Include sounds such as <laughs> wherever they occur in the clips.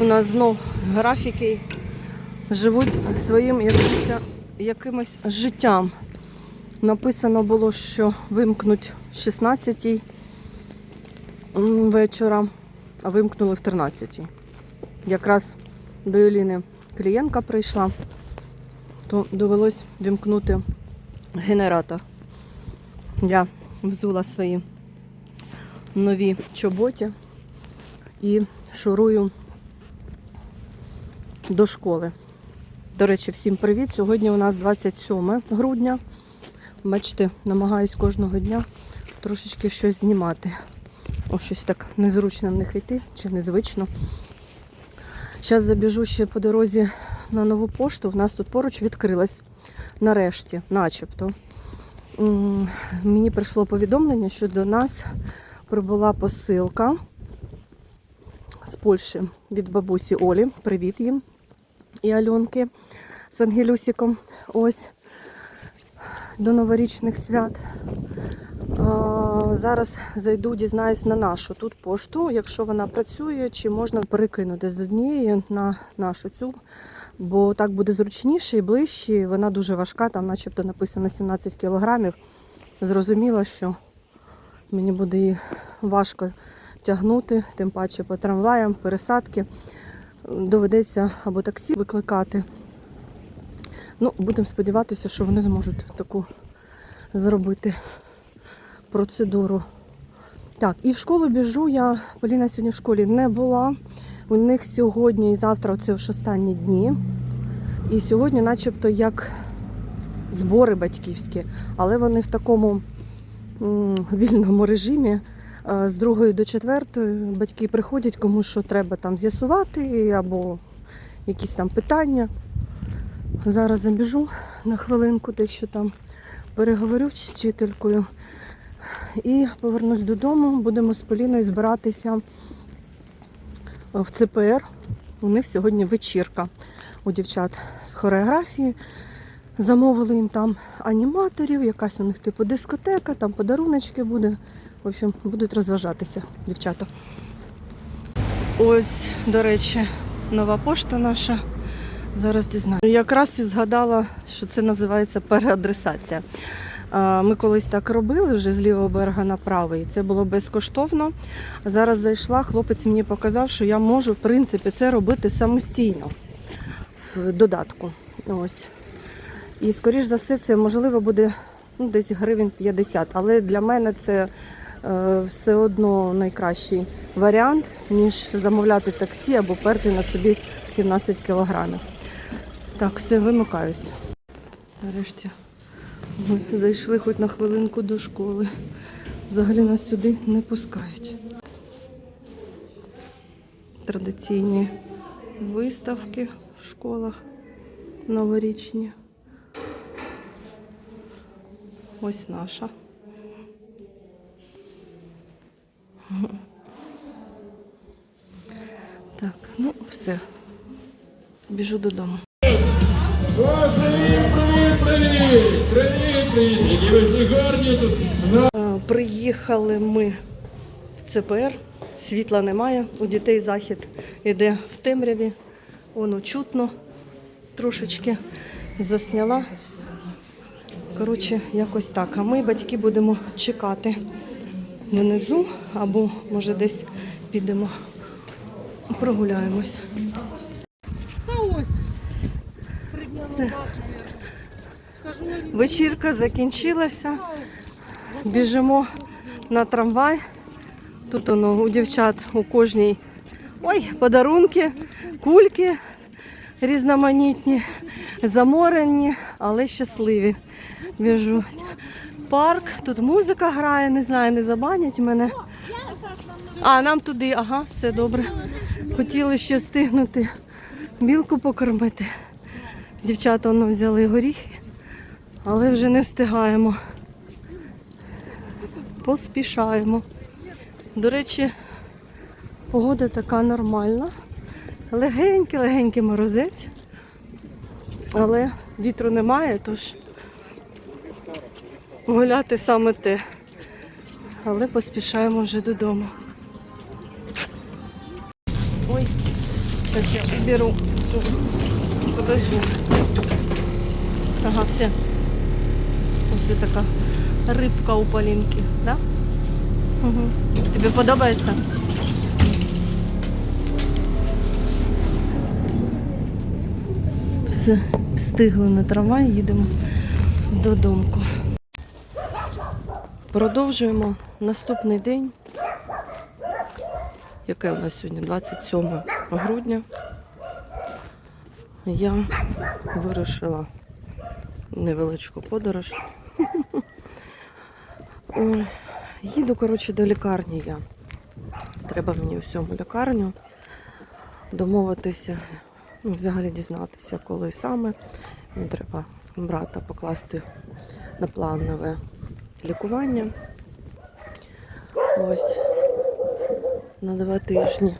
У нас знов графіки живуть своїм якимось, якимось життям. Написано було, що вимкнуть 16 вечора, а вимкнули в 13. Якраз до Еліни клієнтка прийшла, то довелось вимкнути генератор. Я взула свої нові чоботі і шурую до школи. До речі, всім привіт! Сьогодні у нас 27 грудня. Бачите, намагаюсь кожного дня трошечки щось знімати. О, щось так незручно в них йти чи незвично. Зараз забіжу ще по дорозі на нову пошту. У нас тут поруч відкрилась нарешті, начебто. Мені прийшло повідомлення, що до нас прибула посилка з Польщі від бабусі Олі. Привіт їм і Альонки з Ангелюсиком. Ось до новорічних свят. А, Зараз зайду, дізнаюсь на нашу тут пошту, якщо вона працює, чи можна перекинути з однієї на нашу цю, бо так буде зручніше і ближче. Вона дуже важка, там начебто написано 17 кілограмів. Зрозуміло, що мені буде її важко тягнути, тим паче по трамваям, пересадки. Доведеться або таксі викликати. Ну, будемо сподіватися, що вони зможуть таку зробити процедуру. Так, і в школу біжу я. Поліна сьогодні в школі не була. У них сьогодні і завтра це ж останні дні. І сьогодні, начебто, як збори батьківські, але вони в такому м, вільному режимі. З другої до четвертої батьки приходять, кому що треба там з'ясувати, або якісь там питання. Зараз забіжу на хвилинку, дещо там переговорю з вчителькою. І повернусь додому. Будемо з Поліною збиратися в ЦПР. У них сьогодні вечірка у дівчат з хореографії. Замовили їм там аніматорів, якась у них типу дискотека, там подаруночки буде. В общем, будуть розважатися дівчата. Ось, до речі, нова пошта наша. Зараз дізнаю. Якраз і згадала, що це називається переадресація. Ми колись так робили вже з лівого берега на правий. Це було безкоштовно. Зараз зайшла, хлопець мені показав, що я можу, в принципі, це робити самостійно в додатку. Ось. І, скоріш за все, це можливо буде ну, десь гривень 50. Але для мене це все одно найкращий варіант, ніж замовляти таксі або перти на собі 17 кілограмів. Так, все, вимикаюсь. Нарешті ми зайшли хоч на хвилинку до школи. Взагалі нас сюди не пускають. Традиційні виставки в школах новорічні. Ось наша. Так, ну все. Біжу додому. Привіт, привіт, привіт! Привіт, привіт! Приїхали ми в ЦПР, світла немає, у дітей захід іде в темряві, воно чутно трошечки засняла. Коротше, якось так. А ми, батьки, будемо чекати внизу або, може, десь підемо прогуляємось. Все. Вечірка закінчилася. Біжимо на трамвай. Тут воно у дівчат у кожній ой, подарунки, кульки різноманітні, заморені, але щасливі. Біжу. Парк, тут музика грає, не знаю, не забанять мене. А, нам туди, ага, все добре. Хотіли ще встигнути білку покормити. Дівчата воно взяли горіхи, але вже не встигаємо. Поспішаємо. До речі, погода така нормальна. Легенький-легенький морозець. Але вітру немає, тож гуляти саме те. Але поспішаємо вже додому. Ой, Сейчас я уберу. Подожди. Ага, все. Ось така рибка у Полінки, да? Угу. Тобі подобається? Все, встигли на трамвай, їдемо додому. Продовжуємо наступний день. Яке у нас сьогодні? 27 грудня. Я вирішила невеличку подорож. <laughs> Їду, коротше, до лікарні я. Треба мені усьому лікарню домовитися, ну, взагалі дізнатися, коли саме. Треба брата покласти на планове лікування. Ось на два тижні.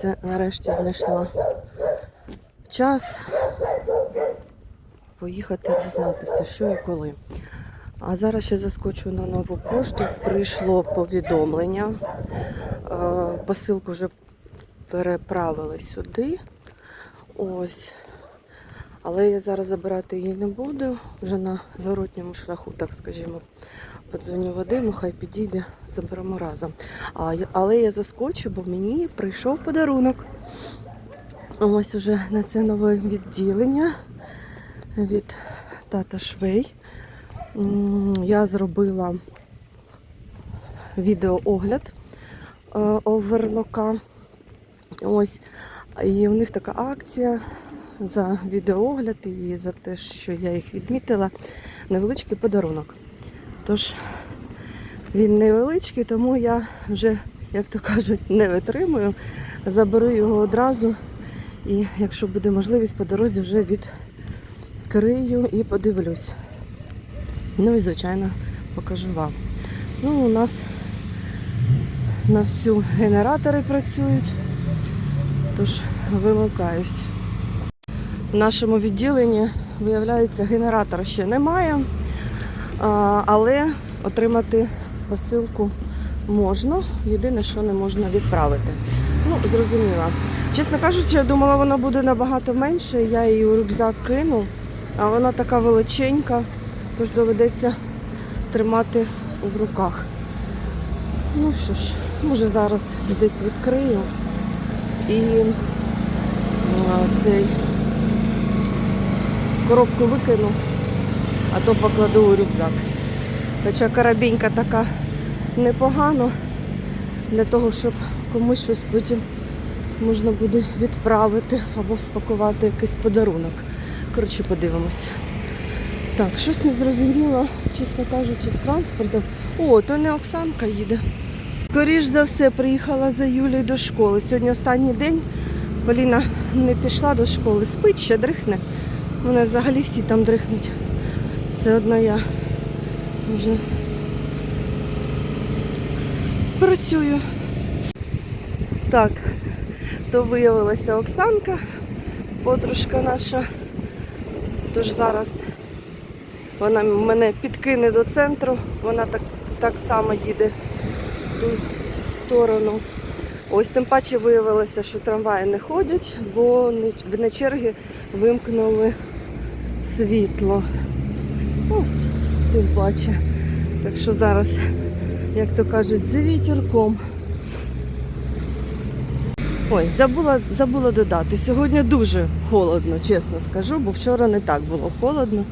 Це нарешті знайшла час поїхати дізнатися, що і коли. А зараз ще заскочу на нову пошту. Прийшло повідомлення. Е, Посилку вже переправили сюди. Ось. Але я зараз забирати її не буду. Вже на зворотньому шляху, так скажімо. Подзвоню Вадиму, хай підійде, заберемо разом. А, але я заскочу, бо мені прийшов подарунок. Ось уже на це нове відділення від тата Швей. Я зробила відеоогляд е, оверлока. Ось. І у них така акція за відеоогляд і за те, що я їх відмітила. Невеличкий подарунок. Тож він невеличкий, тому я вже, як то кажуть, не витримую. Заберу його одразу. І якщо буде можливість, по дорозі вже відкрию і подивлюсь. Ну і, звичайно, покажу вам. Ну, у нас на всю генератори працюють, тож вимикаюсь. В нашому відділенні, виявляється, генератора ще немає, але отримати посилку можна. Єдине, що не можна відправити. Ну, зрозуміла. Чесно кажучи, я думала, вона буде набагато менше. Я її у рюкзак кину, а вона така величенька, тож доведеться тримати в руках. Ну що ж, може зараз десь відкрию і цей коробку викину, а то покладу у рюкзак. Хоча карабінька така непогана для того, щоб комусь щось потім можна буде відправити або спакувати якийсь подарунок. Коротше, подивимось. Так, щось не зрозуміло, чесно кажучи, з транспортом. О, то не Оксанка їде. Скоріш за все, приїхала за Юлією до школи. Сьогодні останній день. Поліна не пішла до школи, спить ще дрихне. Вони взагалі всі там дрихнуть. Це одна я вже працюю. Так, то виявилася Оксанка, подружка наша. Тож зараз вона мене підкине до центру, вона так, так само їде в ту сторону. Ось тим паче виявилося, що трамваї не ходять, бо на черги вимкнули світло. Ось, тим паче. Так що зараз, як то кажуть, з вітерком. Ой, забула, забула додати. Сьогодні дуже холодно, чесно скажу, бо вчора не так було холодно.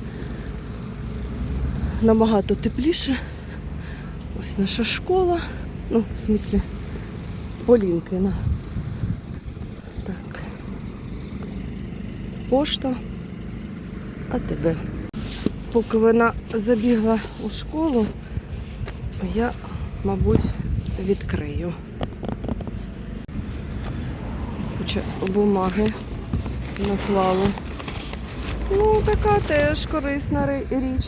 Набагато тепліше. Ось наша школа. Ну, в смислі, Полінкина. Так. Пошта. А тебе. Поки вона забігла у школу, я, мабуть, відкрию. Куча бумаги наклала. Ну, така теж корисна річ.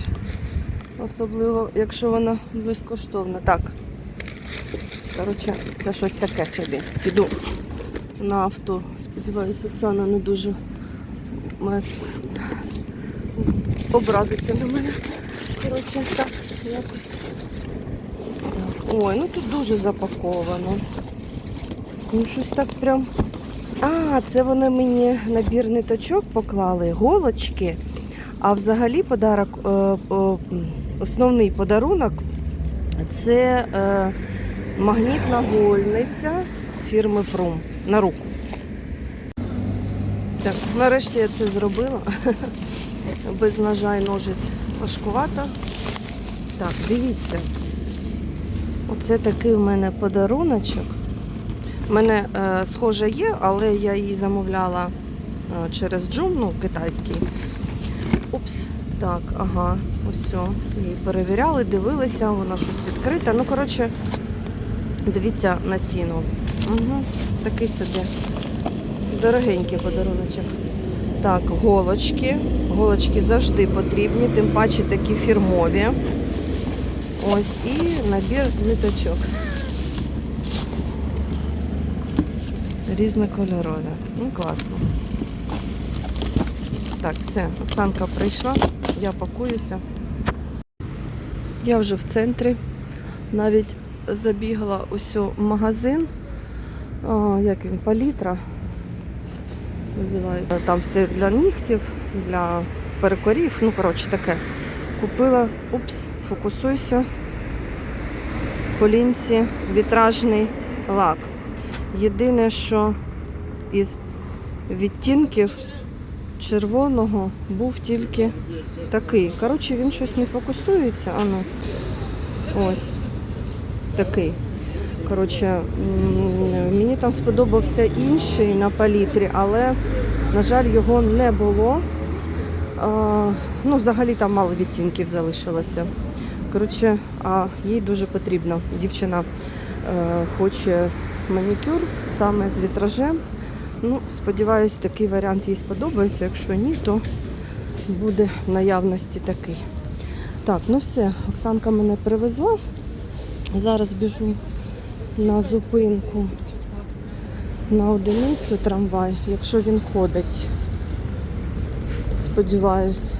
Особливо, якщо вона безкоштовна. Так. Коротше, це щось таке собі. Піду на авто. Сподіваюся, Оксана не дуже образиться на мене. Коротше, так, якось. Ой, ну тут дуже запаковано. Ну, щось так прям А, це вони мені набір ниточок поклали, голочки. А взагалі подарок, е, е, основний подарунок це е, магнітна гольниця фірми Прум на руку. Так, нарешті я це зробила. <laughs> Без ножа і ножиць важкувато. Так, дивіться. Оце такий у мене подаруночок. У мене е, схожа є, але я її замовляла е, через Джум, ну, китайський. Упс. Так, ага, ось. Її перевіряли, дивилися, вона щось відкрита. Ну, коротше, дивіться на ціну. Угу, такий собі. Дорогенький подаруночок. Так, голочки. Голочки завжди потрібні, тим паче такі фірмові. Ось і набір ниточок. Різнокольорові. Ну, класно. Так, все, Оксанка прийшла, я пакуюся. Я вже в центрі. Навіть забігла ось у магазин. А, як він, палітра називається. Там все для нігтів, для перекорів, ну, коротше, таке. Купила, упс, фокусуйся. По лінці вітражний лак. Єдине, що із відтінків червоного був тільки такий. Коротше, він щось не фокусується. Ану. Ось такий. Коротше, мені там сподобався інший на палітрі, але, на жаль, його не було. Ну, взагалі там мало відтінків залишилося. Коротше, а їй дуже потрібно. Дівчина е, хоче манікюр саме з вітражем. Ну, сподіваюсь, такий варіант їй сподобається. Якщо ні, то буде в наявності такий. Так, ну все, Оксанка мене привезла. Зараз біжу на зупинку на одиницю трамвай, якщо він ходить. Сподіваюсь.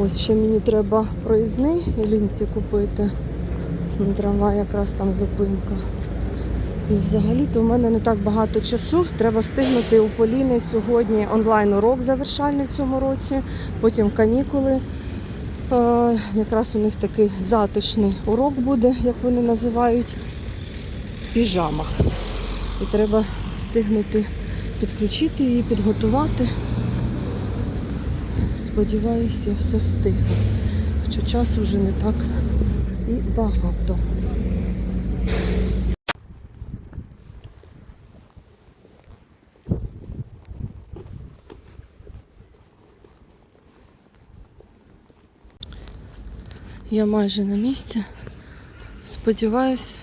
Ось ще мені треба проїзний лінці купити. Трамвай якраз там зупинка. І взагалі-то у мене не так багато часу. Треба встигнути у Поліни сьогодні онлайн-урок завершальний в цьому році, потім канікули. Е, якраз у них такий затишний урок буде, як вони називають, в піжамах. І треба встигнути підключити її, підготувати. Сподіваюся, я все встигну. Хоча часу вже не так і багато. Я майже на місці. Сподіваюсь,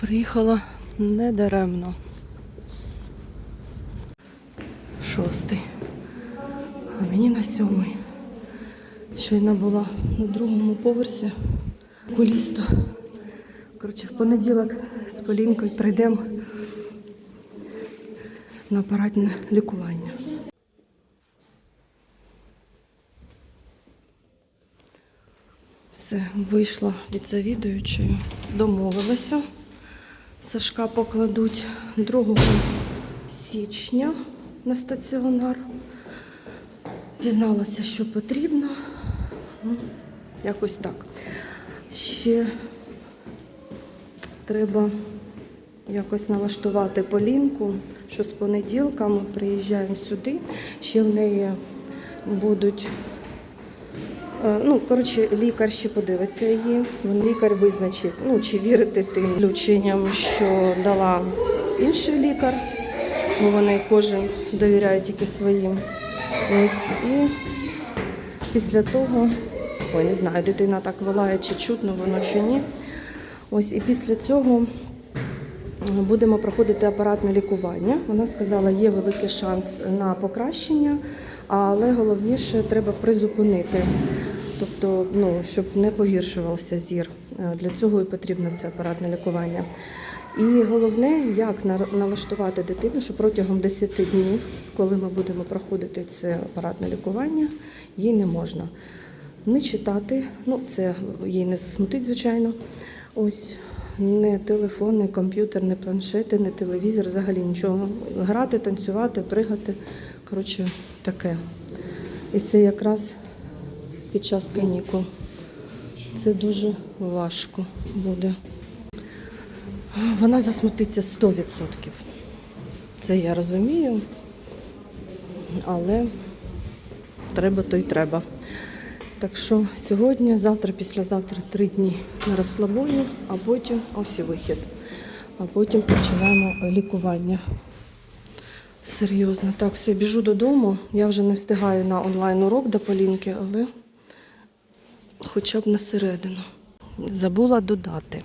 приїхала недаремно. Шостий. А мені на сьомий. Щойно була на другому поверсі куліста. Коротше, в понеділок з Полінкою прийдемо на апаратне лікування. Все, вийшла від завідуючої, домовилася. Сашка покладуть 2 січня на стаціонар. Дізналася, що потрібно. Ну, якось так. Ще треба якось налаштувати Полінку, що з понеділка ми приїжджаємо сюди. Ще в неї будуть Ну, коротше, лікар ще подивиться її. Лікар визначить, ну чи вірити тим включенням, що дала інший лікар, бо вони кожен довіряє тільки своїм. Ось і після того, ой, не знаю, дитина так волає, чи чутно воно чи ні. Ось і після цього будемо проходити апаратне лікування. Вона сказала, є великий шанс на покращення, але головніше треба призупинити. Тобто, ну, щоб не погіршувався зір. Е, Для цього і потрібно це апаратне лікування. І головне, як налаштувати дитину, що протягом 10 днів, коли ми будемо проходити це апаратне лікування, їй не можна не читати, ну це їй не засмутить, звичайно. Ось не телефон, не комп'ютер, не планшети, не телевізор, взагалі нічого. Грати, танцювати, пригати. Коротше, таке. І це якраз під час канікул. Це дуже важко буде. Вона засмутиться 100%. Це я розумію. Але треба, то й треба. Так що сьогодні, завтра, післязавтра три дні на розслабоні, а потім ось і вихід. А потім починаємо лікування. Серйозно. Так, все, біжу додому. Я вже не встигаю на онлайн-урок до Полінки, але хоча б на середину. Забула додати,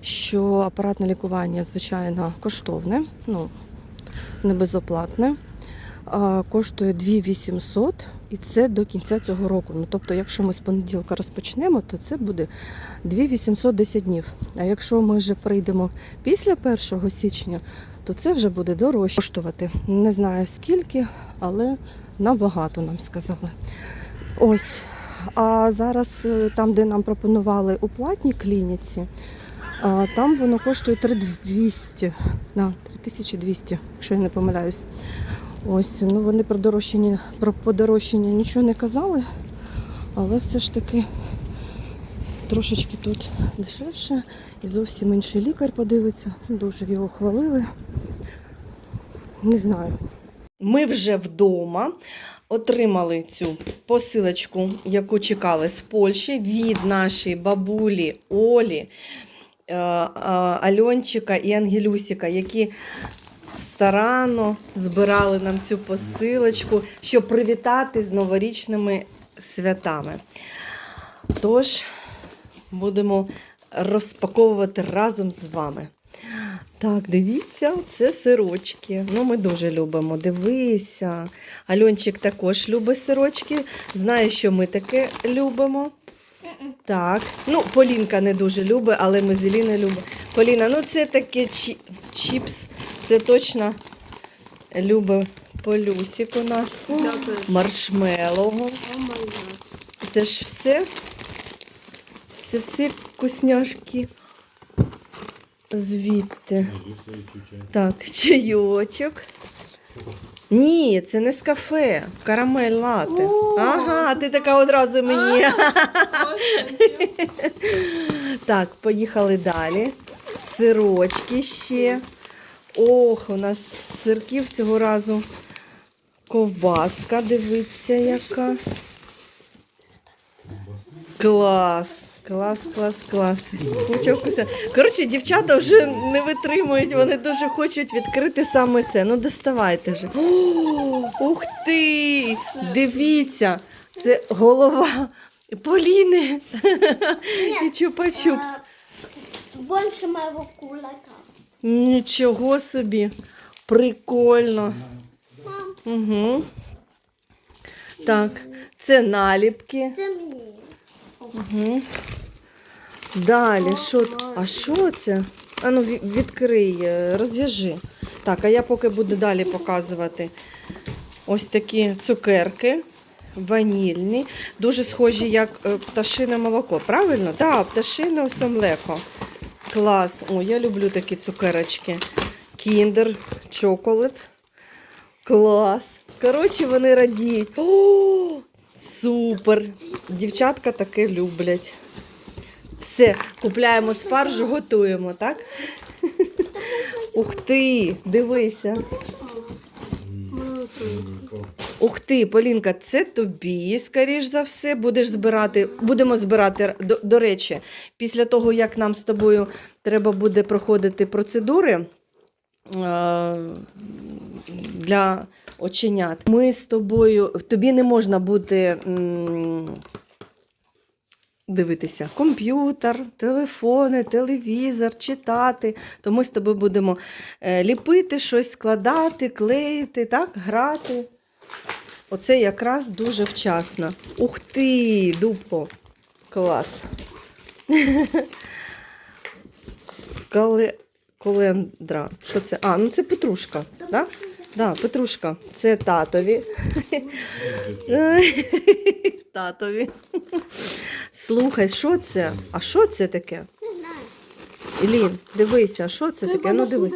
що апаратне лікування, звичайно, коштовне, ну, не безоплатне. Коштує 2800 і це до кінця цього року. Ну, тобто, якщо ми з понеділка розпочнемо, то це буде 2800 10 днів. А якщо ми вже прийдемо після 1 січня, то це вже буде дорожче коштувати. Не знаю скільки, але набагато нам сказали. Ось. А зараз е, там, де нам пропонували у платній клініці, там воно коштує 3200. Да, 3200, якщо я не помиляюсь. Ось, ну вони про дорожчання, про подорожчання нічого не казали, але все ж таки трошечки тут дешевше і зовсім інший лікар подивиться. Дуже його хвалили. Не знаю. Ми вже вдома отримали цю посилочку, яку чекали з Польщі від нашої бабулі Олі, е, е, Альончика і Ангелюсіка, які старанно збирали нам цю посилочку, щоб привітати з новорічними святами. Тож будемо розпаковувати разом з вами. Так, дивіться, це сирочки. Ну, ми дуже любимо. Дивися. Альончик також любить сирочки. Знає, що ми таке любимо. Так. Ну, Полінка не дуже любить, але ми з Еліною любимо. Поліна, ну це таке чі- чіпс. Це точно любить Полюсик у нас. Маршмеллоу. Це ж все. Це всі вкусняшки. Звідти. Так, чайочок. Ні, це не з кафе. Карамель лате. Ага, ти така одразу мені. <laughs> Так, поїхали далі. Сирочки ще. Ох, у нас сирків цього разу. Ковбаска, дивіться, яка. Клас. Клас, клас, клас. Вкусно. Коротше, дівчата вже не витримують, вони дуже хочуть відкрити саме це. Ну, доставайте вже. О, ух ти! Дивіться, це голова Поліни. І чупа-чупс. Больше моего кулака. Нічого собі. Прикольно. Мам, Угу. Так, це наліпки. це мені. Угу. Далі, що? А що це? А ну відкрий, е, розв'яжи. Так, а я поки буду далі показувати. Ось такі цукерки. Ванільні, дуже схожі, як е, пташине молоко. Правильно? Так, да, пташине ось млеко. Клас. О, я люблю такі цукерочки. Кіндер, чоколад. Клас. Коротше, вони радіють. О, супер. Дівчатка таке люблять. Все, купляємо спаржу, готуємо, так? Ух ти, дивися. Ух ти, Полінка, це тобі, скоріш за все, будеш збирати. Будемо збирати, до, до речі, після того, як нам з тобою треба буде проходити процедури для оченят. Ми з тобою, тобі не можна буде дивитися комп'ютер, телефони, телевізор, читати. То ми з тобою будемо е, ліпити щось, складати, клеїти, так, грати. Оце якраз дуже вчасно. Ух ти, дупло. Клас. <laughs> Кале... Колендра. Що це? А, ну це петрушка. Да? Да, петрушка. Це татові. <laughs> татові. Слухай, що це? А що це таке? Ілін, дивися, що це таке? Ну дивись.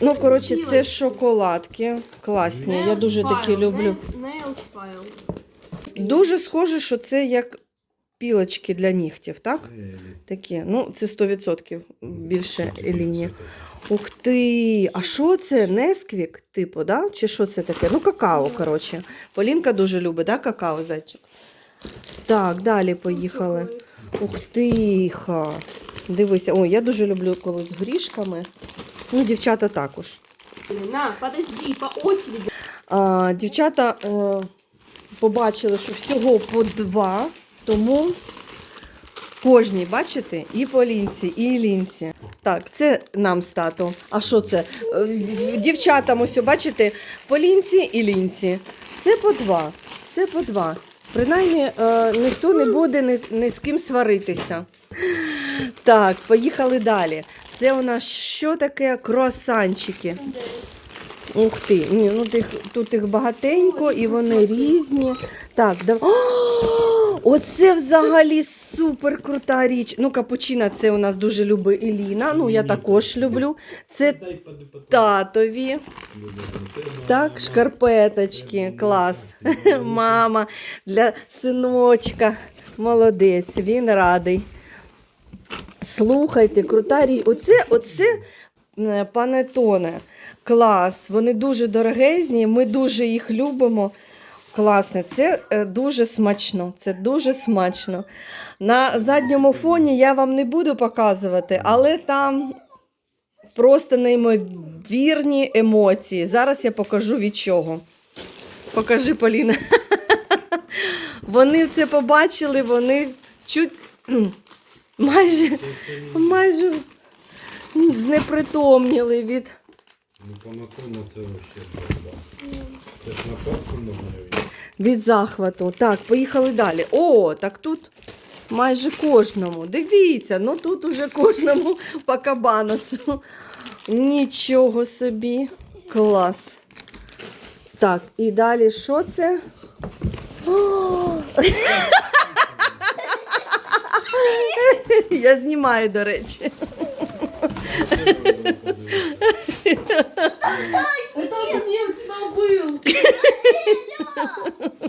Ну, коротше, це шоколадки. Класні. Я дуже такі люблю. Дуже схоже, що це як пілочки для нігтів, так? Такі. Ну, це 100% більше Еліні. Ух ти! А що це? Несквік, типу, да? Чи що це таке? Ну, какао, коротше. Полінка дуже любить, да, какао, зайчик? Так, далі поїхали. Ух ти! ха. Дивися, ой, я дуже люблю коли з горішками. Ну, дівчата також. На, подожди, по очереди. А, дівчата е, побачили, що всього по два, тому кожній, бачите, і Полінці, і Ілінці. Так, це нам з татом. А що це? Е, Дівчатам ось, бачите, Полінці і Лінці. Все по два. Все по два. Принаймні, е, ніхто не буде ні, ні з ким сваритися. Так, поїхали далі. Це у нас що таке? Круасанчики. Ух ти, ні, ну тих, тут їх багатенько і вони різні. Так, дав... О, оце взагалі супер крута річ. Ну, капучино це у нас дуже любить Еліна. Ну, я також люблю. Це татові. Так, шкарпеточки, клас. <laughs> Мама для синочка. Молодець, він радий. Слухайте, крута річ. Оце, оце е, панетоне. Клас. Вони дуже дорогезні, ми дуже їх любимо. Класне, це е, дуже смачно. Це дуже смачно. На задньому фоні я вам не буду показувати, але там просто неймовірні емоції. Зараз я покажу від чого. Покажи, Поліна. <laughs> Вони це побачили, вони чуть майже, майже знепритомніли від. Ну, по накону це вообще бомба. Це ж на Пасху намалює. від захвату. Так, поїхали далі. О, так тут майже кожному. Дивіться, ну тут уже кожному <laughs> по кабаносу. Нічого собі. Клас. Так, і далі що це? О! <laughs> Я знімаю, до речі. Это где у тебя был? Це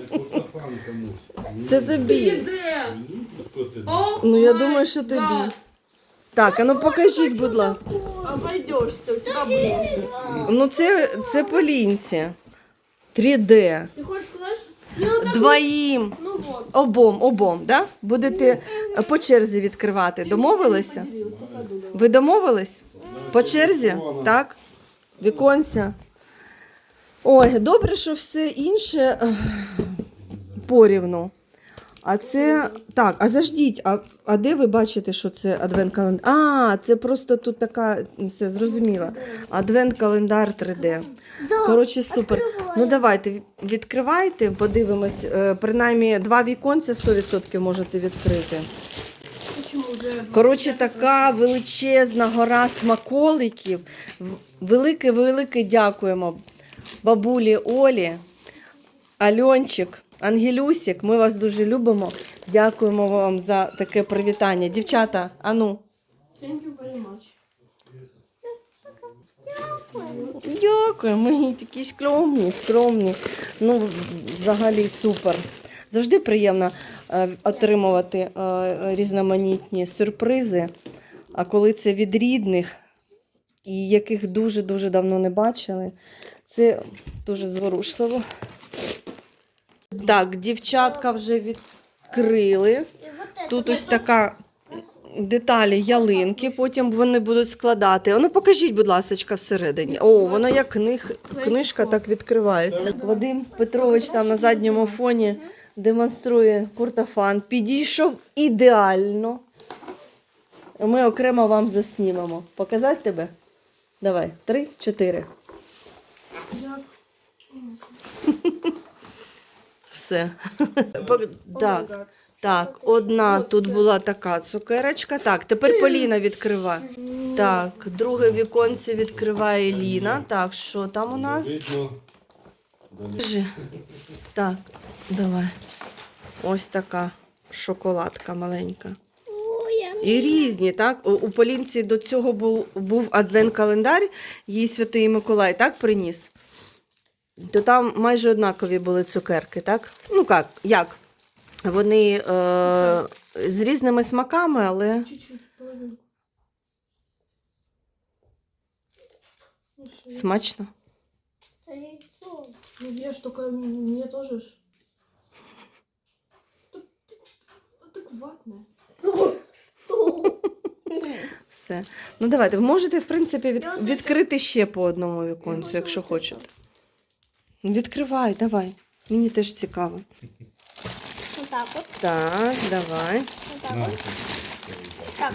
кутафан комусь. Це тобі. Где? Хто ти? О, Ну, я май думаю, що тобі. гад. Так, а ну покажіть, будь ласка. Обойдешься, у тебя будет. Ну, це, це по лінці. 3D. Ты хочешь сказать, что... Ну, так, Двоїм. Ну вот. Обом, обом, да? Будете е, по черзі відкривати. Домовилися? Поделилась, только думала. Ви домовились? По черзі? Так? Віконця. Ой, добре, що все інше е, порівну. А це. Так, а заждіть, а, а де ви бачите, що це адвент-календар? А, це просто тут така, все зрозуміло. Адвент-календар 3D. Коротше, супер. Ну давайте відкривайте, подивимось. Е, Принаймні два віконця 100% можете відкрити. Коротше, така величезна гора смаколиків. Велике-велике дякуємо бабулі Олі, Альончик, Ангелюсік. Ми вас дуже любимо. Дякуємо вам за таке привітання. Дівчата, ану. Дякую, ми такі скромні, скромні. Ну, взагалі супер. Завжди приємно е, отримувати е, різноманітні сюрпризи. А коли це від рідних, і яких дуже-дуже давно не бачили, це дуже зворушливо. Так, дівчатка вже відкрили. Тут ось така деталі ялинки, потім вони будуть складати. Ну, покажіть, будь ласка, всередині. О, воно як книжка так відкривається. Вадим Петрович там на задньому фоні демонструє куртофан. Підійшов ідеально. Ми окремо вам заснімемо. Показати тебе? Давай, три, чотири. <laughs> Все. Так. Так, одна тут була така цукерочка. Так, тепер Поліна відкриває. Так, друге віконце відкриває Ліна. Так, що там у нас? Далі. Так, давай. Ось така шоколадка маленька. І різні, так? У, Полінці до цього був, був адвент-календар, їй святий Миколай так приніс. То там майже однакові були цукерки, так? Ну як? як? Вони е, з різними смаками, але. Ну, смачно. Это яйцо. Ну, ешь, только мне тоже ж. Так ватное. Все. Ну давайте, ви можете, в принципі, від, відкрити ще по одному віконцю, якщо хочете. Ну, Відкривай, давай. Мені теж цікаво. Вот так вот. Так, давай. Вот так Так.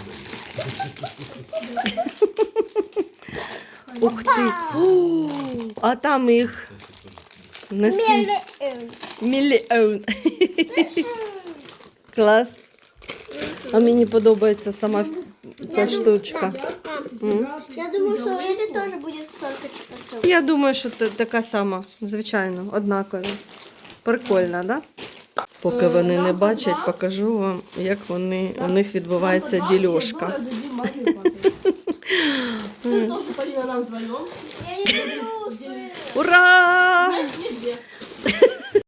Ух ти. О, а там їх наскільки Миллион. мільйон. Клас. А мені подобається сама ця штучка. Я думаю, что это тоже будет столько Я думаю, що це така сама, звичайно, однакова. Прикольна, да? Поки вони не бачать, покажу вам, як вони, у них відбувається ділюшка. Тоже Полина нам. Я не Ура! Знаешь, <laughs>